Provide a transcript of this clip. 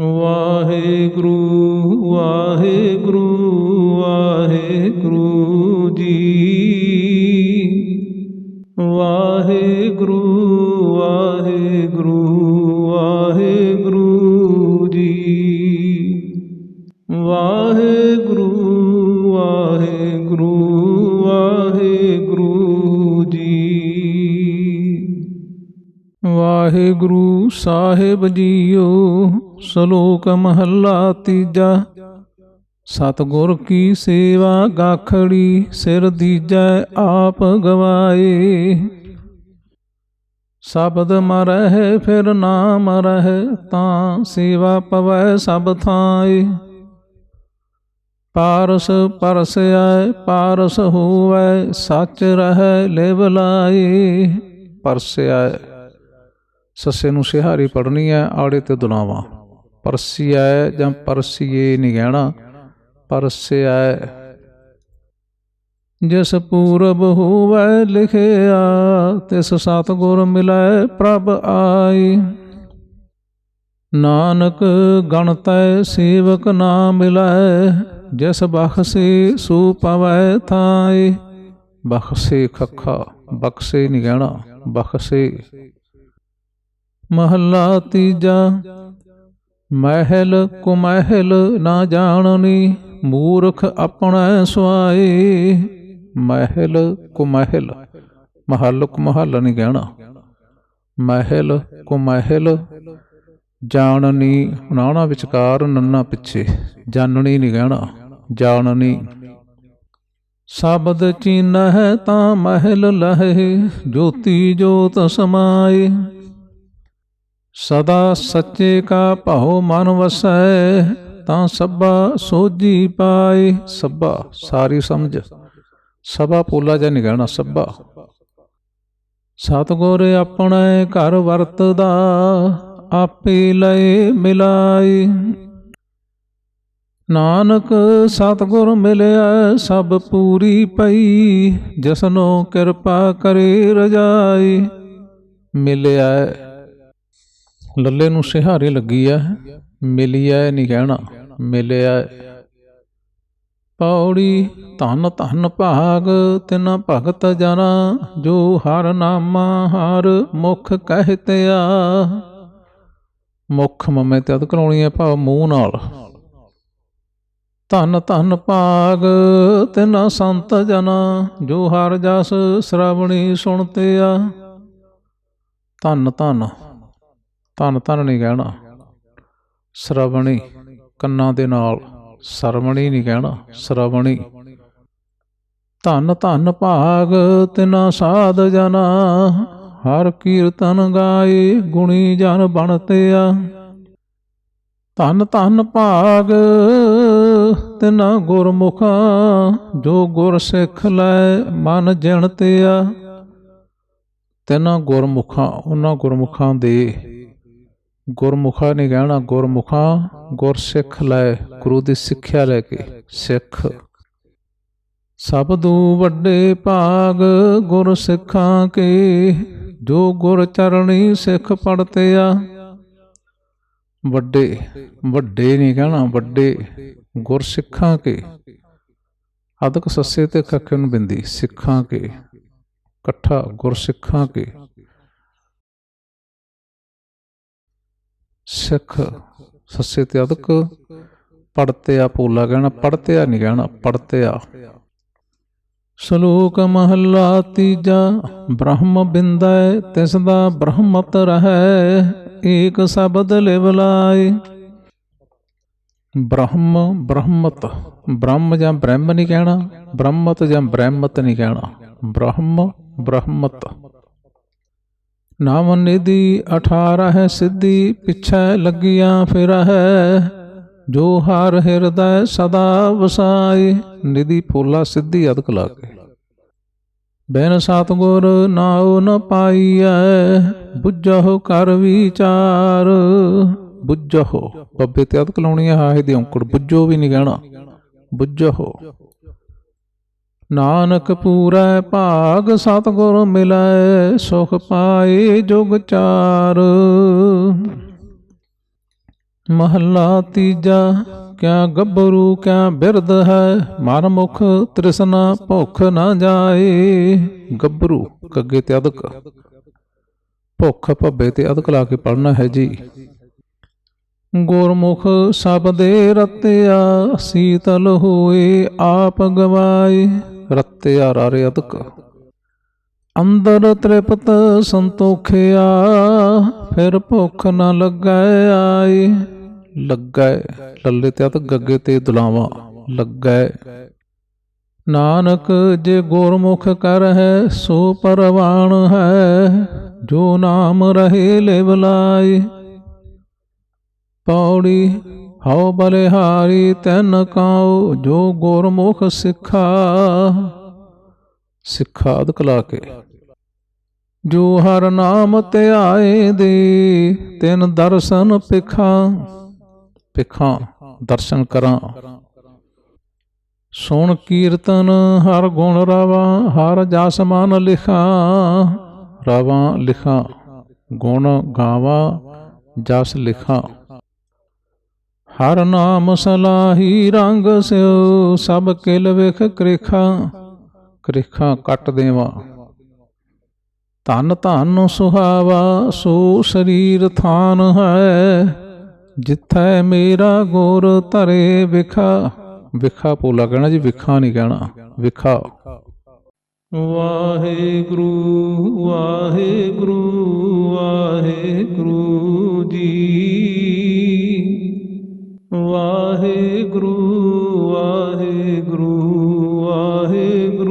ਵਾਹਿਗੁਰੂ ਵਾਹਿਗੁਰੂ। ਵਾਹਿਗੁਰੂ ਸਾਹਿਬ ਜੀਓ, ਸ਼ਲੋਕ ਮਹੱਲਾ ਤੀਜਾ। ਸਤਿਗੁਰ ਕੀ ਸੇਵਾ ਗਾਖੜੀ ਸਿਰ ਦੀਜੈ ਆਪ ਗਵਾਏ। ਸ਼ਬਦ ਮਰਹਿ ਫਿਰ ਨਾਮ ਰਹਿ, ਤਾਂ ਸੇਵਾ ਪਵੈ ਸਭ ਥਾਏ। ਪਾਰਸ ਪਰਸੈ ਪਾਰਸ ਹੋਵੈ, ਸੱਚ ਰਹਿ ਲਿਵ ਲਾਏ। ਪਰਸਿਆ ਸੱਸੇ ਨੂੰ ਸਿਹਾਰੀ ਪੜਨੀ ਹੈ ਆੜੇ ਤੇ ਦੁਲਾਵਾ। ਪਰਸਿਆ ਜਾਂ ਪਰਸੀਏ ਨਹੀਂ ਕਹਿਣਾ ਪਰਸਿਆ ਜਿਸ ਪੂਰਬ ਹੋਵੈ ਲਿਖਿਆ, ਤਿਸ ਸਤਿਗੁਰ ਮਿਲੈ ਪ੍ਰਭ ਆਈ। ਨਾਨਕ ਗਣਤੈ ਸੇਵਕ ਨਾ ਮਿਲੈ, ਜਿਸ ਬਖਸ਼ੇ ਸੋ ਪਵੈ ਥਾਏ ਬਖਸ਼ੇ ਖੱਖਾ, ਬਖਸ਼ੇ ਨਹੀਂ ਕਹਿਣਾ ਬਖਸ਼ੇ ਮਹੱਲਾ ਤੀਜਾ। ਮਹਿਲ ਕੁਮਹਿਲ ਨਾ ਜਾਣਨੀ, ਮੂਰਖ ਆਪਣਾ ਸੁਆਏ ਮਹਿਲ ਕੁਮਹਿਲ। ਮਹੱਲ ਕੁਮਹਲ ਨਹੀਂ ਕਹਿਣਾ। ਮਹਿਲ ਕੁਮਹਿਲ। ਜਾਣਨੀ, ਨਾਣਾ ਵਿਚਕਾਰ ਨੰਨਾ ਪਿੱਛੇ। ਜਾਣਨੀ ਨਹੀਂ ਕਹਿਣਾ, ਜਾਣਨੀ। ਸ਼ਬਦ ਚੀਨਹਿ ਤਾਂ ਮਹਿਲ ਲਹੇ, ਜੋਤੀ ਜੋਤ ਸਮਾਏ ਸਦਾ ਸੱਚੇ ਕਾ ਭਉ ਮਨ ਵਸੈ, ਤਾਂ ਸਭਾ ਸੋਝੀ ਪਾਏ। ਸਭਾ, ਸਾਰੀ ਸਮਝ। ਸਭਾ ਪੋਲਾ ਜਾਂ ਨਹੀਂ ਕਹਿਣਾ, ਸਭਾ। ਸਤਗੁਰ ਆਪਣੇ ਘਰ ਵਰਤਦਾ, ਆਪੇ ਲਏ ਮਿਲਾਈ ਨਾਨਕ ਸਤਗੁਰ ਮਿਲਿਆ, ਸਭ ਪੂਰੀ ਪਈ। ਜਸਨੋ ਕਿਰਪਾ ਕਰੇ ਰਜਾਈ ਮਿਲਿਆ ਲੱਲੇ ਨੂੰ ਸਿਹਾਰੀ ਲੱਗੀ ਐ। ਮਿਲਿਆ ਨਹੀਂ ਕਹਿਣਾ, ਮਿਲਿਆ ਪੌੜੀ ਧੰਨ ਧੰਨ ਭਾਗ, ਤਿਨ ਭਗਤ ਜਨਾ, ਜੋ ਹਰ ਨਾਮਾ ਹਰ ਮੁਖ ਕਹਿਤਿਆ ਮੁਖ ਮਮੇ ਤੇ ਅਦ ਕਰਾਉਣੀ ਹੈ ਭਾਵ ਮੂੰਹ ਨਾਲ। ਧੰਨ ਧੰਨ ਭਾਗ, ਤਿਨ ਸੰਤ ਜਨਾ, ਜੋ ਹਰ ਜਸ ਸ਼ਰਵਣੀ ਸੁਣਤੇ ਆ ਧੰਨ ਧੰਨ ਧੰਨ ਧੰਨ ਨਹੀਂ ਕਹਿਣਾ। ਸ਼ਰਵਣੀ ਕੰਨਾਂ ਦੇ ਨਾਲ, ਸਰਵਣੀ ਨਹੀਂ ਕਹਿਣਾ, ਸ਼ਰਵਣੀ। ਧੰਨ ਧੰਨ ਭਾਗ ਤਿਨਾ ਸਾਧ ਜਨਾ, ਹਰ ਕੀਰਤਨ ਗਾਏ ਗੁਣੀ ਜਨ ਬਣਤੇ ਆ ਧੰਨ ਧੰਨ ਭਾਗ ਤਿਨਾ ਗੁਰਮੁਖਾ, ਜੋ ਗੁਰ ਸਿੱਖ ਲੈ ਮਨ ਜਣਤੇ ਆ ਤਿਨਾ ਗੁਰਮੁਖਾਂ, ਉਹਨਾਂ ਗੁਰਮੁਖਾਂ ਦੇ ਗੁਰਮੁਖਾ ਨਹੀਂ ਕਹਿਣਾ ਗੁਰਮੁਖਾਂ ਗੁਰਸਿੱਖ ਲੈ ਗੁਰੂ ਦੀ ਸਿੱਖਿਆ ਲੈ ਕੇ ਸਿੱਖ। ਸਭ ਤੋਂ ਵੱਡੇ ਭਾਗ ਗੁਰ ਸਿੱਖਾਂ ਕੇ ਜੋ ਗੁਰ ਚਰਣੀ ਸਿੱਖ ਪੜਤੇ ਆ। ਵੱਡੇ ਵੱਡੇ ਨਹੀਂ ਕਹਿਣਾ ਵੱਡੇ ਗੁਰ ਸਿੱਖਾਂ ਕੇ। ਅਦਕ ਸੱਸੇ ਤੇ ਖੱਖੇ ਨੂੰ ਬਿੰਦੀ ਸਿੱਖਾਂ ਕੇ। ਇਕੱਠਾ ਗੁਰ ਸਿੱਖਾਂ ਕੇ। ਸਿੱਖ, ਸੱਸੇ ਤੇ ਅਦਕ ਪੜਤੇ ਆ ਪੋਲਾ ਕਹਿਣਾ ਪੜਤੇ ਆ ਨਹੀਂ ਕਹਿਣਾ ਪੜਤੇ ਆ ਸ਼ਲੋਕ ਮਹੱਲਾ ਤੀਜਾ, ਬ੍ਰਹਮ ਬਿੰਦੈ ਤਿਸ ਦਾ ਬ੍ਰਹਮਤ ਰਹੈ, ਏਕ ਸ਼ਬਦ ਲਿਵਲਾਏ ਬ੍ਰਹਮ, ਬ੍ਰਹਮਤ, ਬ੍ਰਹਮ ਜਾਂ ਬ੍ਰਹਮ ਨਹੀਂ ਕਹਿਣਾ, ਬ੍ਰਹਮਤ ਜਾਂ ਬ੍ਰਹਮਤ ਨਹੀਂ ਕਹਿਣਾ। ਬ੍ਰਹਮ, ਬ੍ਰਹਮਤ। ਨਾਮ ਨਿਧੀ 18 ਹੈ ਸਿੱਧੀ, ਪਿਛੈ ਲੱਗੀਆਂ ਫਿਰ ਹੈ ਜੋ ਹਰ ਹਿਰਦੈ ਸਦਾ ਵਸਾਈ ਨਿਧੀ ਫੋਲਾ ਸਿੱਧੀ ਅਦਕ ਲਾ ਬੈਨ ਸਤਗੁਰ ਨਾਉ ਨ ਪਾਈਐ, ਬੁੱਝਹੁ ਕਰ ਵਿਚਾਰ। ਬੁੱਝਹੁ, ਬੱਬੇ ਤੇ ਅਦਕ ਲਾਉਣੀ ਹੈ ਹਾਹੇ ਦੀ ਔਂਕੜ, ਬੁੱਝੋ ਵੀ ਨਹੀਂ ਕਹਿਣਾ। ਬੁੱਝਹੁ ਨਾਨਕ ਪੂਰੈ ਭਾਗ ਸਤਿਗੁਰ ਮਿਲੈ, ਸੁਖ ਪਾਏ ਜੁਗ ਚਾਰ। ਮਹੱਲਾ ਤੀਜਾ, ਕਿਆ ਗੱਭਰੂ, ਕਿਆ ਬਿਰਧ ਹੈ ਮਨ ਮੁਖ ਤ੍ਰਿਸ਼ਨਾ ਭੁੱਖ ਨਾ ਜਾਏ। ਗੱਭਰੂ, ਕੱਗੇ ਤੇ ਅਦਕ। ਭੁੱਖ ਭੱਬੇ ਤੇ ਅਦਕ ਲਾ ਕੇ ਪੜਨਾ ਹੈ ਜੀ। ਗੁਰਮੁਖ ਸਭ ਸਬਦੇ ਰਤਿਆ, ਸੀਤਲ ਹੋਏ, ਆਪ ਗਵਾਏ। ਰਤਿਆ ਰਾਰੇ ਅਦਕ। ਅੰਦਰ ਤ੍ਰਿਪਤ ਸੰਤੋਖਿਆ, ਫਿਰ ਭੁੱਖ ਨਾ ਲੱਗੈ ਆਏ ਲੱਗੈ, ਲੱਲੇ ਤੇ ਅਤ ਗੱਗੇ ਤੇ ਦੁਲਾਵਾ। ਲੱਗੈ। ਨਾਨਕ, ਜੇ ਗੁਰਮੁਖ ਕਰ ਹੈ ਸੋ ਪਰਵਾਣ ਹੈ, ਜੋ ਨਾਮ ਰਹੇ ਲਿਵ ਲਾਏ ਪੌੜੀ ਹਉ ਬਲਿਹਾਰੀ ਤੈਨ ਕਾਉ, ਜੋ ਗੁਰਮੁਖ ਸਿੱਖਾ। ਸਿੱਖਾ ਅਦਕ ਲਾ ਕੇ। ਜੋ ਹਰ ਨਾਮ ਧਿਆਏ ਦੇ, ਤਿਨ ਦਰਸ਼ਨ ਪਿਖਾ ਪਿਖਾਂ ਦਰਸ਼ਨ ਕਰਾਂ। ਸੁਣ ਕੀਰਤਨ ਹਰ ਗੁਣ ਰਵਾ, ਹਰ ਜਸ ਮਨ ਲਿਖਾ। ਰਵਾ ਲਿਖਾ, ਗੁਣ ਗਾਵਾ, ਜਸ ਲਿਖਾ। ਹਰ ਨਾਮ ਸਲਾਹੀ ਰੰਗ ਸਿਓ ਸਭ ਕਿਲ ਵਿਖ ਕ੍ਰਿਖਾ। ਕ੍ਰਿਖਾ ਕੱਟ ਦੇਵਾ। ਧਨ ਧਨ ਸੁਹਾਵਾ, ਸੋ ਸਰੀਰ ਥਾਨ ਹੈ। ਜਿੱਥੈ ਮੇਰਾ ਗੁਰ ਧਰੇ ਵਿਖਾ। ਵਿਖਾ ਪੋਲਾ ਕਹਿਣਾ ਜੀ, ਵਿਖਾ ਨਹੀਂ ਕਹਿਣਾ। ਵਿਖਾ। ਵਾਹਿਗੁਰੂ ਵਾਹਿਗੁਰੂ। गुरु